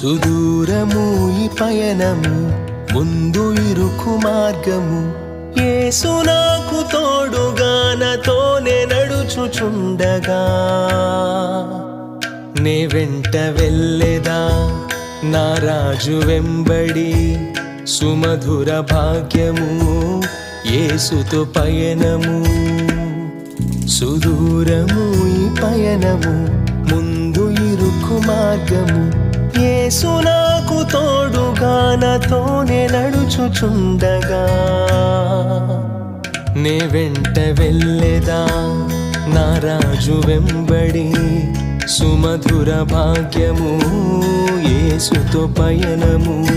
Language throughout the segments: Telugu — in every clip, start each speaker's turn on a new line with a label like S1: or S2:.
S1: సుదూరము ఈ పయనము ముందు ఇరుకు మార్గము. యేసు నాకు తోడుగానతోనే నడుచుచుండగా. నే వెంట వెళ్ళేదా? నా రాజు వెంబడి సుమధుర భాగ్యము ఏసుతో పయనము. సుదూరము ఈ పయనము ముందు ఇరుకు మార్గము. యేసు నాకు తోడుగా తోడుగానతోనే నడుచుచుండగా. నే వెంట వెళ్ళేదా? నా రాజు వెంబడి సుమధుర భాగ్యము యేసుతో పయనము.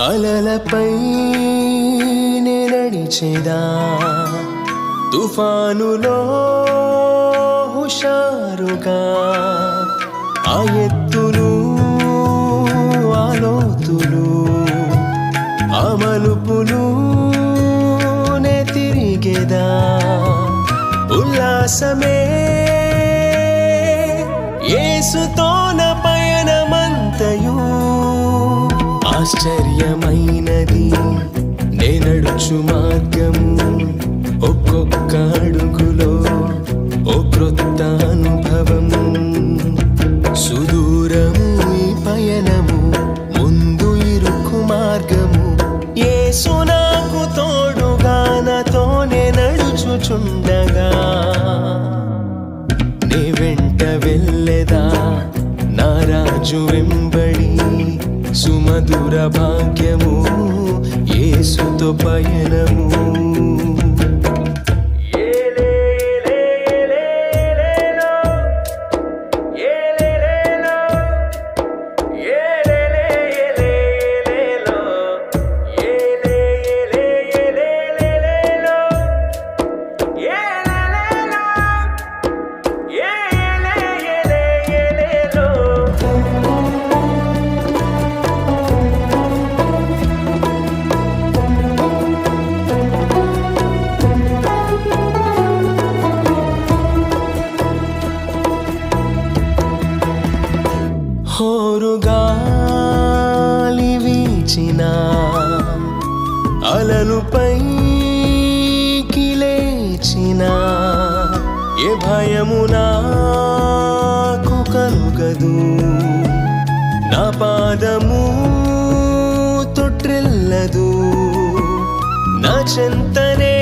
S1: అలలపై నడిచేదా తుఫానులో హుషారుగా? ఆ ఎత్తులు ఆలోతులు లోతులు ఆ మలుపులు నే తిరిగేదా? ఉల్లాసమే యేసుతోన పయనమంతయు ఆశ్చర్యమైనది. నేనడుచు మార్గము ఒక్కొక్క అడుగులో ఓ క్రొత్త అనుభవము. సుదూరము ఈ పయనము ముందు ఇరుకు మార్గము. యేసు నాకు తోడుగానతోనే నడుచుచుండగా. నీ వెంట వెళ్ళేదా? నా రాజు వెంబడి సుమధుర భాగ్యము ఏసుతో పయనము. వీచిన అలలు పైకి లేచిన ఏ భయము నాకు కలుగదు. నా పాదము తొట్టిల్లదు నా చెంతనే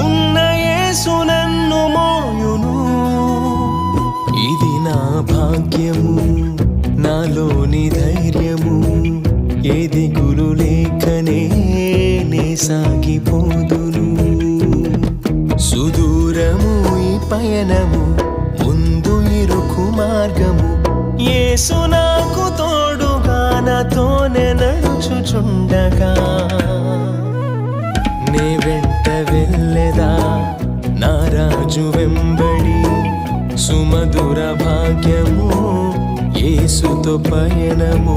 S1: ఉన్న యేసు మోయును. ఇది నా భాగ్యము. నాలోని ధైర్యము ఏ దిగులు లేకనే నే సాగిపోదును సుదూరము ఈ పయనము ముందు ఇరుకు మార్గము. ఏసు నాకు తోడుగానతోనే నడుచుచుండగా. నే వెంట వెళ్ళేదా నా రాజు వెంబడి సుమధుర భాగ్యము యేసుతో పయనము.